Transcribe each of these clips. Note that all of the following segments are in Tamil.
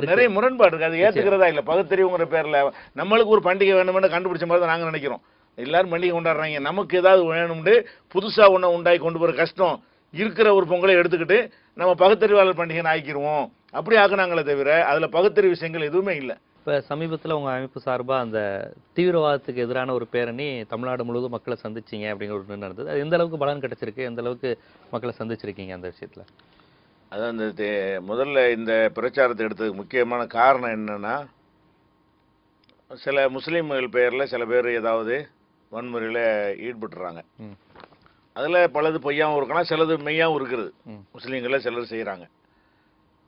நிறைய முரண்பாடு அது ஏத்துக்கிறதா இல்ல? பகுத்தறிவுங்கிற பேர்ல. நம்மளுக்கு ஒரு பண்டிகை வேணும்னு கண்டுபிடிச்ச மாதிரி தான் நாங்க நினைக்கிறோம். எல்லாரும் பண்டிகை கொண்டாடுறாங்க. நமக்கு ஏதாவது வேணும்னு புதுசா ஒண்ணு உண்டாக்கி கொண்டு போற கஷ்டம் இருக்கிற ஒரு பொங்கலை எடுத்துக்கிட்டு நம்ம பகுத்தறிவாளர் பண்டிகை ஆக்கிருவோம். அப்படி ஆக்குனாங்களே தவிர அதுல பகுத்தறிவு விஷயங்கள் எதுவுமே இல்ல. இப்ப சமீபத்துல உங்க அமைப்பு சார்பா அந்த தீவிரவாதத்துக்கு எதிரான ஒரு பேரணி தமிழ்நாடு முழுவதும் மக்களை சந்திச்சீங்க அப்படிங்கிற ஒரு நடந்தது. அது எந்த அளவுக்கு பலன் கிடைச்சிருக்கு? எந்த அளவுக்கு மக்களை சந்திச்சிருக்கீங்க அந்த விஷயத்துல? அதான் இந்த முதல்ல இந்த பிரச்சாரத்தை எடுத்ததுக்கு முக்கியமான காரணம் என்னன்னா சில முஸ்லீம்கள் பேர்ல சில பேர் ஏதாவது வன்முறையில ஈடுபட்டுறாங்க. அதுல பலது பொய்யாவும் இருக்கலாம் சிலது மெய்யாவும் இருக்கிறது ம். முஸ்லீம்கள சிலர் செய்றாங்க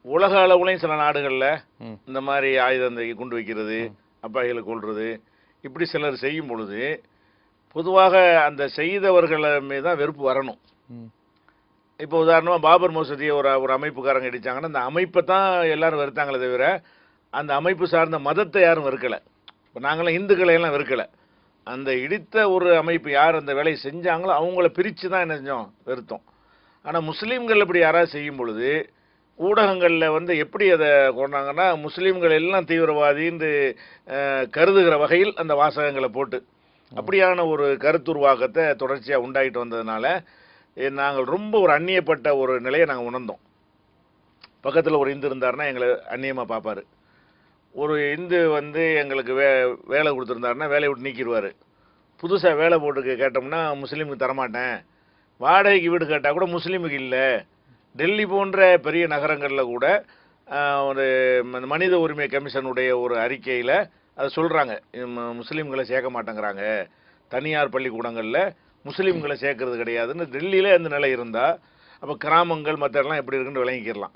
உலக அளவுலையும் சில நாடுகள்ல. இந்த மாதிரி ஆயுதம் குண்டு வைக்கிறது அப்பாயிகளை கொள்றது இப்படி சிலர் செய்யும் பொழுது பொதுவாக அந்த செய்தவர்கள் மீது தான் வெறுப்பு வரணும். இப்போ உதாரணமா பாபர் மசூதியை ஒரு ஒரு அமைப்புக்காரங்க இடிச்சாங்கன்னா அந்த அமைப்பை தான் எல்லாரும் வெறுத்தாங்களே தவிர அந்த அமைப்பு சார்ந்த மதத்தை யாரும் வெறுக்கல. இப்போ நாங்களாம் இந்துக்களை எல்லாம் வெறுக்கல. அந்த இடித்த ஒரு அமைப்பு யார் அந்த வேலையை செஞ்சாங்களோ அவங்கள பிரித்து தான் என்ன செஞ்சோம்? வெறுத்தோம். ஆனால் முஸ்லீம்கள் இப்படி யாராவது செய்யும் பொழுது ஊடகங்களில் வந்து எப்படி அதை கொண்டாங்கன்னா முஸ்லீம்கள் எல்லாம் தீவிரவாதின்னு கருதுகிற வகையில் அந்த வாசகங்களை போட்டு அப்படியான ஒரு கருத்துருவாக்கத்தை தொடர்ச்சியாக உண்டாகிட்டு வந்ததுனால நாங்கள் ரொம்ப ஒரு அந்நியப்பட்ட ஒரு நிலையை நாங்கள் உணர்ந்தோம். பக்கத்தில் ஒரு இந்து இருந்தாருன்னா எங்களை அந்நியமாக பார்ப்பார். ஒரு இந்து வந்து எங்களுக்கு வே வேலை கொடுத்துருந்தாருன்னா வேலையை விட்டு நீக்கிடுவார். புதுசாக வேலை போட்டு கேட்டோம்னா முஸ்லீமுக்கு தரமாட்டேன். வாடகைக்கு வீடு கேட்டால் கூட முஸ்லீமுக்கு இல்லை. டெல்லி போன்ற பெரிய நகரங்களில் கூட ஒரு மனித உரிமை கமிஷனுடைய ஒரு அறிக்கையில் அதை சொல்கிறாங்க முஸ்லீம்களை சேர்க்க மாட்டேங்கிறாங்க. தனியார் பள்ளிக்கூடங்களில் முஸ்லீம்களை சேர்க்கறது கிடையாதுன்னு டெல்லியில் அந்த நிலை இருந்தால் அப்போ கிராமங்கள் மற்றெல்லாம் எப்படி இருக்குன்னு விளங்கிக்கிடலாம்.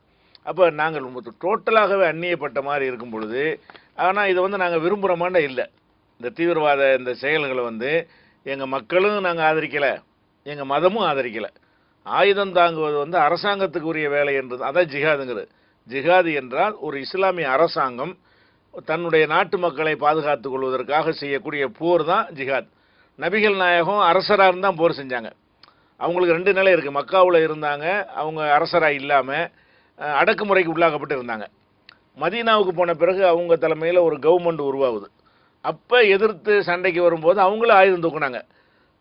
அப்போ நாங்கள் டோட்டலாகவே அந்நியப்பட்ட மாதிரி இருக்கும் பொழுது ஆனால் இதை வந்து நாங்கள் விரும்புகிறோமான்னு இல்லை. இந்த தீவிரவாத இந்த செயல்களை வந்து எங்கள் மக்களும் நாங்கள் ஆதரிக்கலை எங்கள் மதமும் ஆதரிக்கலை. ஆயுதம் தாங்குவது வந்து அரசாங்கத்துக்கு உரிய வேலை என்றது அதான் ஜிஹாதுங்கிறது. ஜிஹாது என்றால் ஒரு இஸ்லாமிய அரசாங்கம் தன்னுடைய நாட்டு மக்களை பாதுகாத்து கொள்வதற்காக செய்யக்கூடிய போர் தான் ஜிஹாத். நபிகள் நாயகம் அரசராக இருந்தால் போர் செஞ்சாங்க. அவங்களுக்கு ரெண்டு நிலை இருக்குது மக்காவில் இருந்தாங்க அவங்க அரசராக இல்லாமல் அடக்குமுறைக்கு உள்ளாக்கப்பட்டு இருந்தாங்க. மதீனாவுக்கு போன பிறகு அவங்க தலைமையில் ஒரு கவர்மெண்ட் உருவாகுது. அப்போ எதிர்த்து சண்டைக்கு வரும்போது அவங்களும் ஆயுதம் தூக்குனாங்க.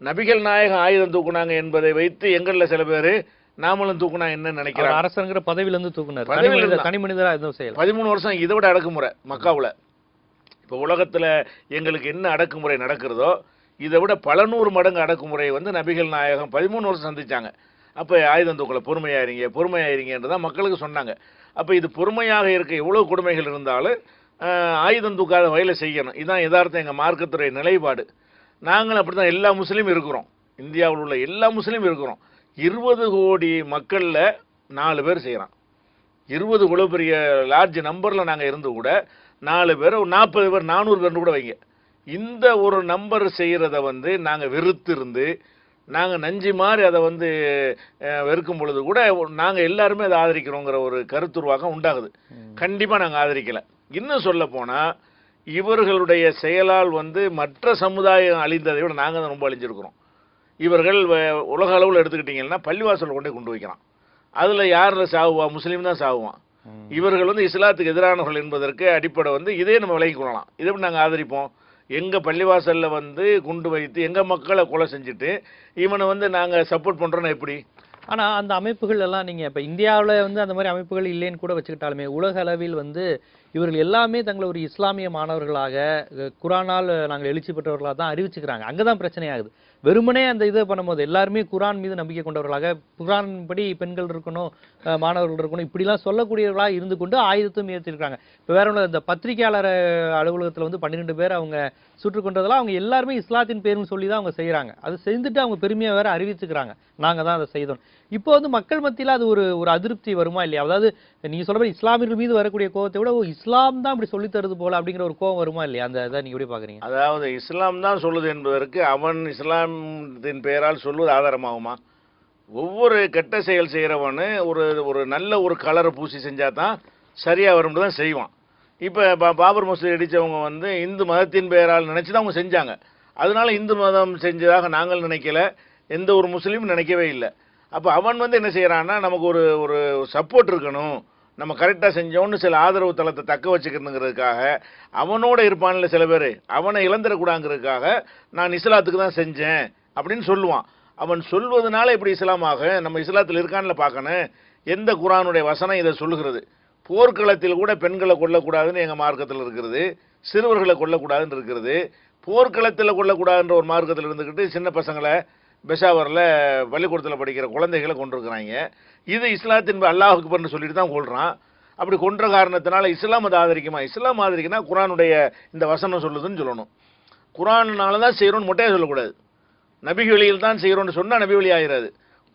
நபிகள் நாயகம் ஆயுதம் தூக்குனாங்க என்பதை வைத்து எங்களில் சில பேர் நாமளும் தூக்குனா என்ன அவர் நினைக்கிறாங்க அரசருங்கிற பதவியில இருந்து தூக்குனார். பதவியில தனி மனித- இருந்தா- தனி மனிதரா எதுவும் செய்யல. பதிமூணு வருஷம் இதை விட அடக்குமுறை மக்காவில். இப்போ உலகத்தில் எங்களுக்கு என்ன அடக்குமுறை நடக்கிறதோ இதை விட பல நூறு மடங்கு அடக்குமுறை வந்து நபிகள் நாயகம் பதிமூணு வருஷம் சந்தித்தாங்க அப்போ ஆயுதம் தூக்கலை பொறுமையாயிருங்க பொறுமையாயிருங்கன்று தான் மக்களுக்கு சொன்னாங்க. அப்போ இது பொறுமையாக இருக்க எவ்வளோ கொடுமைகள் இருந்தாலும் ஆயுதம் தூக்காத வகையில் செய்யணும். இதுதான் யதார்த்தம் எங்கள் மார்க்கத்துறை நிலைப்பாடு. நாங்களும் அப்படி தான் எல்லா முஸ்லீமும் இருக்கிறோம். இந்தியாவில் உள்ள எல்லா முஸ்லீமும் இருக்கிறோம். இருபது கோடி மக்களில் நாலு பேர் செய்கிறான் இருபது இவ்வளோ பெரிய லார்ஜ் நம்பரில் நாங்கள் இருந்து கூட நாலு பேர் ஒரு நாற்பது பேர் நானூறு பேர்னு கூட வைங்க. இந்த ஒரு நம்பர் செய்கிறத வந்து நாங்கள் வெறுத்து இருந்து நாங்கள் நஞ்சு மாதிரி அதை வந்து வெறுக்கும் பொழுது கூட நாங்கள் எல்லாருமே அதை ஆதரிக்கிறோங்கிற ஒரு கருத்துருவாக்கம் உண்டாகுது. கண்டிப்பாக நாங்கள் ஆதரிக்கலை. இன்னும் சொல்ல போனால் இவர்களுடைய செயலால் வந்து மற்ற சமுதாயம் அழிந்ததை விட நாங்கள் தான் ரொம்ப அழிஞ்சிருக்கிறோம். இவர்கள் உலக அளவில் எடுத்துக்கிட்டிங்கன்னா பள்ளிவாசல் கொண்டு கொண்டு வைக்கிறான் அதில் யார் சாவுவா? முஸ்லீம் தான் சாவுவான். ம். இவர்கள் வந்து இஸ்லாத்துக்கு எதிரானவர்கள் என்பதற்கு அடிப்படை வந்து இதே நம்ம விலகிக் கொள்ளலாம். இதை எப்படி நாங்கள் ஆதரிப்போம்? எங்கள் பள்ளிவாசலில் வந்து குண்டு வைத்து எங்கள் மக்களை கொலை செஞ்சுட்டு இவனை வந்து நாங்கள் சப்போர்ட் பண்ணுறோன்னா எப்படி? ஆனால் அந்த அமைப்புகள் எல்லாம் நீங்கள் இப்போ இந்தியாவில் வந்து அந்த மாதிரி அமைப்புகள் இல்லைன்னு கூட வச்சுக்கிட்டாலுமே உலக அளவில் வந்து இவர்கள் எல்லாமே தங்களை ஒரு இஸ்லாமிய மாணவர்களாக குரானால் நாங்கள் எழுச்சி பெற்றவர்களாக தான் அறிவிச்சுக்கிறாங்க. அங்கதான் பிரச்சனை ஆகுது. வெறுமனே அந்த இதை பண்ணும்போது எல்லாருமே குரான் மீது நம்பிக்கை கொண்டவர்களாக குரான் படி பெண்கள் இருக்கணும் மாணவர்கள் இருக்கணும் இப்படிலாம் சொல்லக்கூடியவர்களாக இருந்து கொண்டு ஆயுதத்தையும் ஏற்றிருக்காங்க இப்போ வேற ஒன்றும் இந்த பத்திரிகையாளர் அலுவலகத்தில் வந்து பன்னிரெண்டு பேர் அவங்க சுற்று கொண்டதெல்லாம் அவங்க எல்லாருமே இஸ்லாத்தின் பேருன்னு சொல்லி தான் அவங்க செய்கிறாங்க அது செஞ்சுட்டு அவங்க பெருமையாக வேற அறிவிச்சுக்கிறாங்க. நாங்கள் தான் அதை செய்தோம். இப்போ வந்து மக்கள் மத்தியில் அது ஒரு ஒரு அதிருப்தி வருமா இல்லையா? அதாவது நீங்க சொல்ற மாதிரி இஸ்லாமியர்கள் மீது வரக்கூடிய கோவத்தை விட ஓ இஸ்லாம் தான் இப்படி சொல்லி தருது போல அப்படிங்கிற ஒரு கோவம் வருமா இல்லையா? அந்த இதை நீங்க எப்படி பாக்குறீங்க? அதாவது இஸ்லாம் தான் சொல்லுது என்பதற்கு அவன் இஸ்லாமத்தின் பெயரால் சொல்வது ஆதாரமாகுமா? ஒவ்வொரு கெட்ட செயல் செய்கிறவனு ஒரு ஒரு நல்ல ஒரு கலரை பூசி செஞ்சால் தான் சரியாக வரும்னு தான் செய்வான். இப்போ பா பாபர் மசூதி அடித்தவங்க வந்து இந்து மதத்தின் பெயரால் நினச்சி தான் அவங்க செஞ்சாங்க. அதனால இந்து மதம் செஞ்சதாக நாங்கள் நினைக்கல. எந்த ஒரு முஸ்லீமும் நினைக்கவே இல்லை. அப்போ அவன் வந்து என்ன செய்கிறான்னா நமக்கு ஒரு ஒரு சப்போர்ட் இருக்கணும். நம்ம கரெக்டாக செஞ்சோன்னு சில ஆதரவு தளத்தை தக்க வச்சுக்கணுங்கிறதுக்காக அவனோட இருப்பான்ல சில பேர் அவனை இழந்துடக்கூடாங்கிறதுக்காக நான் இஸ்லாத்துக்கு தான் செஞ்சேன் அப்படின்னு சொல்லுவான். அவன் சொல்வதனால இப்படி இஸ்லாமாக நம்ம இஸ்லாத்தில் இருக்கான்ல பார்க்கணும். எந்த குரானுடைய வசனம் இதை சொல்லுகிறது? போர்க்களத்தில் கூட பெண்களை கொல்லக்கூடாதுன்னு எங்கள் மார்க்கத்தில் இருக்கிறது. சிறுவர்களை கொல்லக்கூடாதுன்னு இருக்கிறது. போர்க்களத்தில் கொல்லக்கூடாதுன்ற ஒரு மார்க்கத்தில் இருந்துக்கிட்டு சின்ன பசங்களை பெஷாவரில் பள்ளிக்கூடத்தில் படிக்கிற குழந்தைகளை கொண்டிருக்கிறாங்க. இது இஸ்லாத்தின் அல்லாஹுக்கு பண்ணு சொல்லிட்டு தான் கொள்கிறான் அப்படி கொன்ற காரணத்தினால இஸ்லாம் அதை ஆதரிக்குமா? இஸ்லாம் ஆதரிக்குன்னா குரானுடைய இந்த வசனம் சொல்லுதுன்னு சொல்லணும். குரானால தான் செய்கிறோன்னு மொட்டையாக சொல்லக்கூடாது. நபி வழியில் தான் செய்கிறோன்னு சொன்னால் நபி வழி ஆகிறாது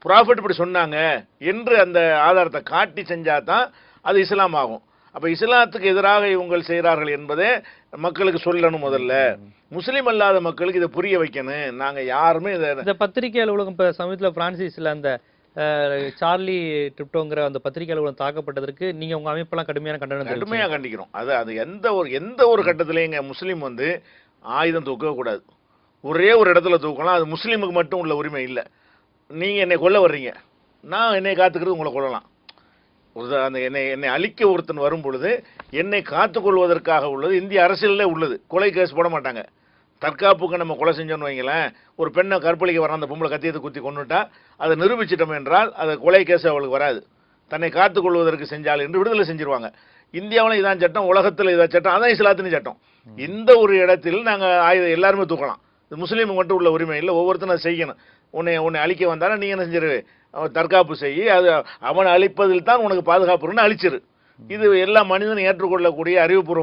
ப்ராஃபிட் இப்படி சொன்னாங்க என்று அந்த ஆதாரத்தை காட்டி செஞ்சால் தான் அது இஸ்லாம் ஆகும். அப்போ இஸ்லாத்துக்கு எதிராக இவங்க செய்கிறார்கள் என்பதை மக்களுக்கு சொல்லணும் முதல்ல. முஸ்லீம் அல்லாத மக்களுக்கு இதை புரிய வைக்கணும். நாங்கள் யாருமே இதை இந்த பத்திரிகை அலுவலகம் இப்ப சமீபத்தில் பிரான்சிஸ்ல அந்த சார்லி டிப்டோங்கிற அந்த பத்திரிகை அலுவலகம் தாக்கப்பட்டதற்கு நீங்க உங்க அமைப்பெல்லாம் கடுமையான கண்டனம். கடுமையாக கண்டிக்கிறோம். அது அது எந்த ஒரு எந்த ஒரு கட்டத்திலையும் இங்கே முஸ்லீம் வந்து ஆயுதம் தூக்கவே கூடாது. ஒரே ஒரு இடத்துல தூக்கலாம் அது முஸ்லீமுக்கு மட்டும் உள்ள உரிமை இல்லை. நீங்கள் என்னை கொல்ல வர்றீங்க. நான் என்னை காத்துக்கிறது உங்களை ஒரு அந்த என்னை என்னை அழிக்க ஒருத்தன் வரும் பொழுது என்னை காத்துக்கொள்வதற்காக உள்ளது. இந்திய அரசியலில் உள்ளது. கொலை கேஸ் போட மாட்டாங்க. தற்காப்புக்கு நம்ம கொலை செஞ்சோன்னு வைங்களேன் ஒரு பெண்ணை கற்பழிக்க வர அந்த பொம்பளை கத்தியத்தை குத்தி கொண்டுட்டா அதை நிரூபிச்சிட்டோம் என்றால் அது கொலை கேஸ் அவளுக்கு வராது. தன்னை காத்துக்கொள்வதற்கு செஞ்சால் என்று விடுதலை செஞ்சிருவாங்க. இந்தியாவில் இதான் சட்டம் உலகத்தில் இதான் சட்டம் அதான் இஸ்லாத்தின் சட்டம். இந்த ஒரு இடத்தில் நாங்கள் ஆயுதம் எல்லாருமே தூக்கலாம். இது முஸ்லீமுக்கு மட்டும் உள்ள உரிமை இல்லை ஒவ்வொருத்தரும் அதை செய்யணும். உன்னை உன்னை அழிக்க வந்தாலும் நீ என்ன செஞ்சிரு? தற்காப்பு செய். அது அவனை அழிப்பதில் தான் உனக்கு பாதுகாப்புன்னு அழிச்சிரு. இது எல்லா மனிதனும் ஏற்றுக்கொள்ளக்கூடிய அறிவுபூர்வம்